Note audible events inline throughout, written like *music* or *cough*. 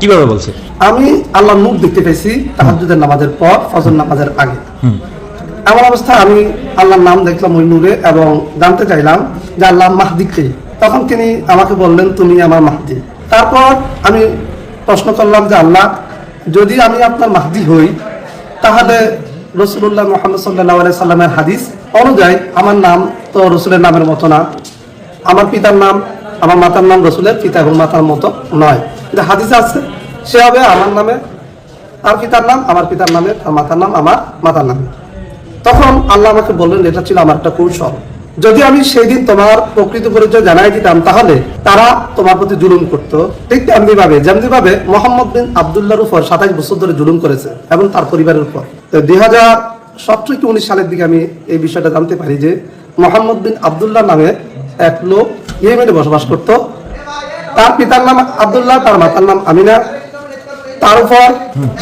কীভাবে বলছে? আমি আল্লাহর মুখ দেখতে পেয়েছি তাহাজ্জুদের নামাজের পর ফজর নামাজের আগে। এমন অবস্থা আমি আল্লাহর নাম দেখলাম ওই নূরে এবং জানতে চাইলাম যে আল্লাহ মাহদি কে? তখন তিনি আমাকে বললেন তুমি আমার মাহদি। তারপর আমি প্রশ্ন করলাম যে আল্লাহ যদি আমি আপনার মাহদি হই তাহলে রসুল্লাহ মোহাম্মদ সাল্লাহ সাল্লামের হাদিস অনুযায়ী আমার নাম তো রসুলের নামের মতো না। আমার পিতার নাম আমার মাতার নাম রসুলের পিতা এবং মাতার মতো নয়। যে হাদিসে আছে। সে হবে আমার নামে তার পিতার নাম, আমার পিতার নামে, তার মাতার নাম, আমার মাতার নামে। তখন আল্লাহ আমাকে বললেন, এটা ছিল আমার একটা কৌশল। যদি আমি সেই দিন তোমার প্রকৃত পরিচয় জানাই দিতাম, তাহলে তারা তোমার প্রতি জুলুম করতো। ঠিক তেমনি ভাবে, যেমনি ভাবে মোহাম্মদ বিন আবদুল্লাহর উপর সাতাইশ বছর ধরে জুলুম করেছে এবং তার পরিবারের উপর। তো দুই হাজার সতেরো কি উনিশ সালের দিকে আমি এই বিষয়টা জানতে পারি যে, মোহাম্মদ বিন আবদুল্লাহ নামে এক লোক ইয়েমেনে বসবাস করত। তার পিতার নাম আবদুল্লাহ তার মাতার নাম আমিনা। তার উপর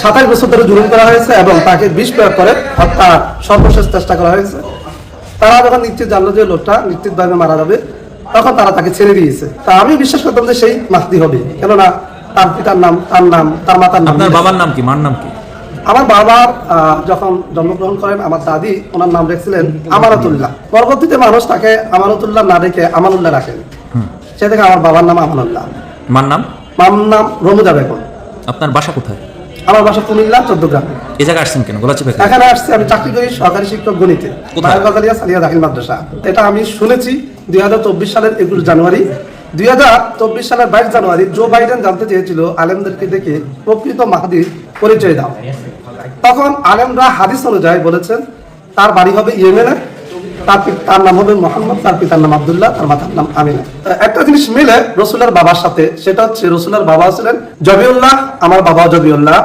সাতাশ বছর ধরে জুলুম করা হয়েছে এবং তাকে বিষ প্রয়োগ করে হত্যা সর্বশেষ চেষ্টা করা হয়েছে। তারা যখন নিশ্চিত জানলো যে লোকটা নিশ্চিতভাবে মারা যাবে তখন তারা তাকে ছেড়ে দিয়েছে। তা আমি বিশ্বাস করতাম যে সেই মাহদি হবে। কেননা তার পিতার নাম তার নাম তার মাতার নাম আপনার বাবার নাম কি? মার নাম কি? আমার বাবার আহ, যখন জন্মগ্রহণ করেন আমার দাদি ওনার নাম রেখেছিলেন আমানতুল্লাহ। পরবর্তীতে মানুষ তাকে আমানতুল্লাহ না রেখে আমানুল্লাহ রাখেন। সে থেকে আমার বাবার নাম আমানুল্লাহ। মার নাম? মাম নাম রমুজা বেগম। আপনার বাসা কোথায়? আমার বাসা কুমিল্লা চোদ্দ গ্রাম। এই জায়গায় আসছেন কেন? গোলাচিপা কেন? এখানে আসছে আমি চাকরি করি সরকারি শিক্ষক গণিতে? বায়োগাজালিয়া সালিয়া দাখিল মাদ্রাসা। এটা আমি শুনেছি দুই হাজার চব্বিশ সালের একুশ জানুয়ারি। দুই হাজার চব্বিশ সালের বাইশ জানুয়ারি জো বাইডেন জানতে চেয়েছিল আলেমদেরকে দেখে প্রকৃত মাহাদির পরিচয় দাও। তখন আলেমরা হাদিস অনুযায়ী বলেছেন তার বাড়ি হবে ইয়েমেনে তার তার নাম হবে মোহাম্মদ, তার পিতার নাম আব্দুল্লাহ, তার মাতার নাম আমিনা। একটা জিনিস মিলে রসুলের বাবার সাথে, সেটা হচ্ছে রসুলের বাবা ছিলেন জবিউল্লাহ, আমার বাবা জবিউল্লাহ।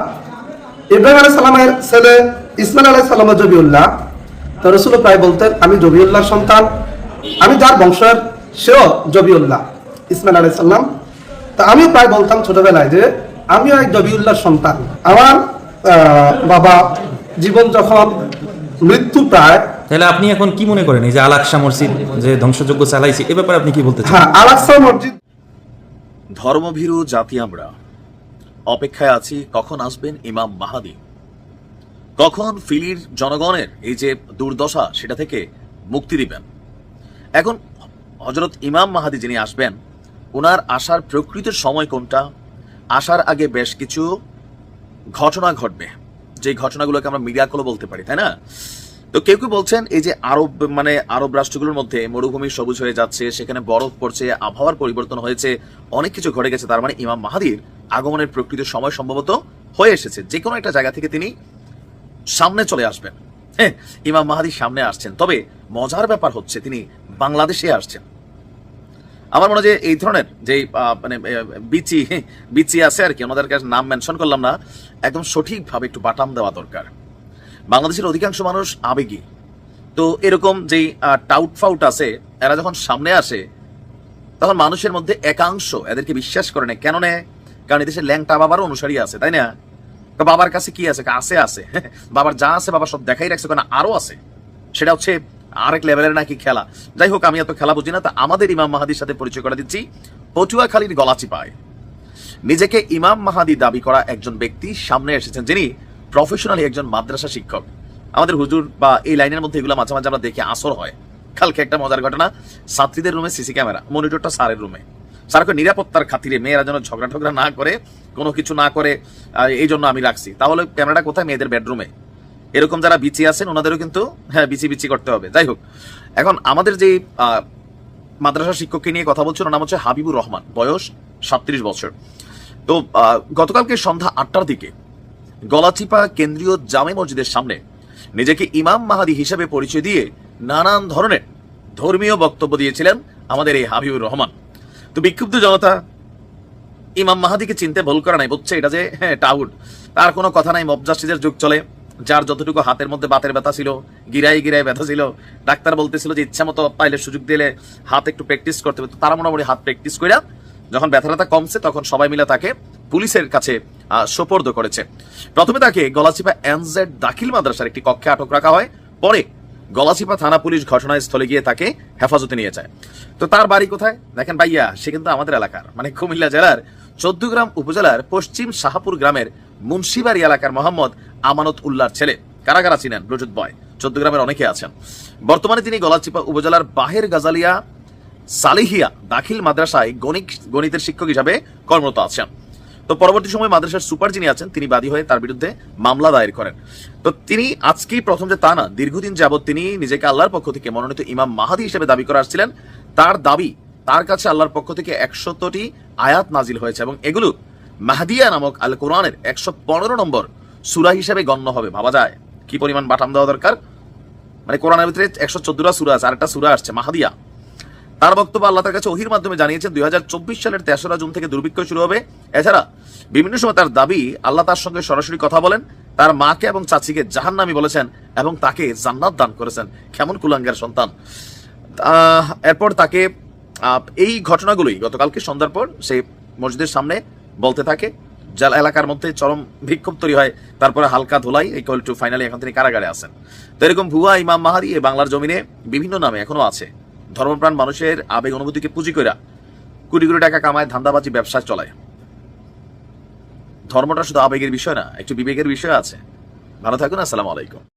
ইব্রাহিম আলাই সালামের ছেলে ইসমাইল আলাই সালামের জবিউল্লাহ। তো রসুল প্রায় বলতেন, আমি জবিউল্লাহর সন্তান, আমি যার বংশের, সেও জবিউল্লাহ, ইসমাইল আলাই সাল্লাম তা আমি প্রায় বলতাম ছোটবেলায় যে, আমিও এক জবিউল্লাহর সন্তান। আমার বাবা জীবন যখন মৃত্যু প্রায় তাহলে আপনি এখন কি মনে করেন? এই যে আল আকসা মসজিদ যে ধ্বংসযোগ্য চালাইছে এ ব্যাপারে আপনি কি বলতে চান? হ্যাঁ আলাক্সা মসজিদ ধর্মভীরু জাতি আমরা। অপেক্ষায় আছি কখন আসবেন ইমাম মাহাদি? কখন ফিলির জনগণের এই যে দুর্দশা সেটা থেকে মুক্তি দিবেন? এখন হজরত ইমাম মাহাদি যিনি আসবেন ওনার আসার প্রকৃত সময় কোনটা? আসার আগে বেশ কিছু ঘটনা ঘটবে। যে ঘটনাগুলোকে আমরা মিরাকলও বলতে পারি তাই না? তো কেউ কেউ বলছেন এই যে আরব মানে আরব রাষ্ট্রগুলোর মধ্যে মরুভূমি সবুজ হয়ে যাচ্ছে, সেখানে বরফ পড়ছে, আবহাওয়ার পরিবর্তন হয়েছে, অনেক কিছু ঘটে গেছে, তার মানে ইমাম মাহাদির আগমনের প্রকৃত সময় সম্ভবত হয়ে এসেছে। যে কোনো একটা জায়গা থেকে তিনি সামনে চলে আসবেন। হ্যাঁ ইমাম মাহাদি সামনে আসছেন। তবে মজার ব্যাপার হচ্ছে তিনি বাংলাদেশে আসছেন। আমার মনে হয় যে এই ধরনের যে মানে বিচি বিচি আছে আর কি ওনাদের কাছে নাম মেনশন করলাম না। একদম সঠিকভাবে একটু বাটাম দেওয়া দরকার। বাংলাদেশের অধিকাংশ মানুষ আবেগী। তো এরকম যেই টাউট ফাউট আছে, এরা যখন সামনে আসে, তখন মানুষের মধ্যে একাংশ এদেরকে বিশ্বাস করে না কেন নেয়? কারণ এদেশে ল্যাংটা বাবারও অনুসারী আছে, তাই না? বাবার কাছে কি আছে? আছে আছে। *laughs* বাবার যা আছে বাবা সব দেখাই রাখছে কারণ আরও আছে। সেটা হচ্ছে আরেক লেভেলের নাকি খেলা। যাই হোক, আমি এত খেলা বুঝি না, তা আমাদের ইমাম মাহাদির সাথে পরিচয় করে দিচ্ছি। পটুয়াখালীর গলাচিপায়। নিজেকে ইমাম মাহাদি দাবি করা একজন ব্যক্তি সামনে এসেছেন, যিনি প্রফেশনালি একজন মাদ্রাসা শিক্ষক। আমাদের হুজুর বা এই লাইনের মধ্যে এগুলো মাঝে মাঝে আমরা দেখি, আসর হয়। কালকে একটা মজার ঘটনা, ছাত্রীদের রুমে সিসি ক্যামেরা, মনিটরটা স্যারের রুমে। স্যারকে নিরাপত্তার খাতিরে মেয়েরা যেন ঝগড়া ঠগড়া না করে, কোনো কিছু না করে এই জন্য আমি রাখছি। তাহলে ক্যামেরাটা কোথায়? মেয়েদের বেডরুমে। এরকম যারা বিচি আছেন, ওনাদেরও কিন্তু হ্যাঁ বিচি বিচি করতে হবে। যাই হোক, এখন আমাদের যে মাদ্রাসা শিক্ষককে নিয়ে কথা বলছিল নাম হচ্ছে হাবিবুর রহমান, বয়স সাতত্রিশ বছর। তো গতকালকে সন্ধ্যা আটটার দিকে গলাচিপা কেন্দ্রীয় জামে মসজিদের সামনে নিজেকে ইমাম মাহাদি হিসেবে পরিচয় দিয়ে নানান ধরনের ধর্মীয় বক্তব্য দিয়েছিলেন আমাদের এই হাবিবুর রহমান। তো বিক্ষুব্ধ জনতা, ইমাম মাহাদিকে চিনতে ভুল করা নাই, বুঝছে? এটা যে হ্যাঁ টাউট। তার কোনো কথা নাই, মব জাস্টিসের যুগ চলে। যার যতটুকু হাতের মধ্যে বাতের ব্যথা ছিল গিরাই গিরাই ব্যথা ছিল, ডাক্তার বলতেছিল যে ইচ্ছা মতো পাইলে সুযোগ দিলে হাত একটু প্র্যাকটিস করতে হবে। তারা মোটামুটি হাত প্র্যাকটিস করে যখন ব্যথা ব্যথা কমছে, তখন সবাই মিলে তাকে পুলিশের কাছে সোপর্দ করেছে। প্রথমে তাকে গলাচিপা এনজেড দাখিল মাদ্রাসার একটি কক্ষে আটক রাখা হয়। পরে গলাচিপা থানা পুলিশ ঘটনাস্থলে গিয়ে তাকে হেফাজতে নিয়ে যায়। তো তার বাড়ি কোথায়? দেখেন ভাইয়া, সে কিন্তু আমাদের এলাকার মানে কুমিল্লা জেলার চৌদ্দগ্রাম উপজেলার পশ্চিম শাহাপুর গ্রামের মুন্সিবাড়ি এলাকার মোহাম্মদ আমানত উল্লাহর ছেলে। কারা কারা চিনেন ব্লুটুথ বয়। চৌদ্দগ্রামের অনেকে আছেন। বর্তমানে তিনি গলাচিপা উপজেলার বাহের গাজালিয়া সালিহিয়া দাখিল মাদ্রাসায় গণিত গণিতের শিক্ষক হিসাবে কর্মরত আছেন। তো পরবর্তী সময় মাদ্রাসার সুপার যিনি আছেন, তিনি বাদী হয়ে তার বিরুদ্ধে মামলা দায়ের করেন। তো তিনি আজকেই প্রথম যে তা না, দীর্ঘদিন যাবৎ তিনি নিজেকে আল্লাহর পক্ষ থেকে মনোনীত ইমাম মাহাদি হিসেবে দাবি করে আসছিলেন। তার দাবি, তার কাছে আল্লাহর পক্ষ থেকে একশতটি আয়াত নাজিল হয়েছে এবং এগুলো মাহাদিয়া নামক আল কোরআনের একশো পনেরো নম্বর সুরা হিসেবে গণ্য হবে। ভাবা যায় কি পরিমাণ বাটাম দেওয়া দরকার? মানে কোরআনের ভিতরে একশো চোদ্দটা সুরা আছে, আরেকটা সুরা আসছে, মাহাদিয়া। তার বক্তব্য আল্লাহ তার কাছে ওহির মাধ্যমে জানিয়েছেন, দুই হাজার চব্বিশ সালের তেসরা জুন থেকে দুর্ভিক্ষ শুরু হবে। এছাড়া বিভিন্ন সময় তার দাবি, আল্লাহ তার সঙ্গে সরাসরি কথা বলেন, তার মাকে এবং চাচিকে জাহান্নামী বলেছেন এবং তাকে জান্নাত দান করেছেন। কেমন কুলাঙ্গের সন্তান। এরপর তাকে এই ঘটনাগুলোই গতকালকে সন্ধ্যার পর সে মসজিদের সামনে বলতে থাকে। যার এলাকার মধ্যে চরম বিক্ষোভ তৈরি হয়। তারপরে হালকা ধোলাই ইকুয়াল টু ফাইনালি এখন তিনি কারাগারে আসেন তো এরকম ভুয়া ইমাম এই বাংলার জমিনে বিভিন্ন নামে এখনও আছে। ধর্মপ্রাণ মানুষের আবেগ অনুভূতিকে পুঁজি কইরা কোটি কোটি টাকা কামায় ধান্দাবাজি ব্যবসা চলায়। ধর্মটা শুধু আবেগের বিষয় না, একটু বিবেকের বিষয় আছে। ভালো থাকুন, আসসালামু আলাইকুম।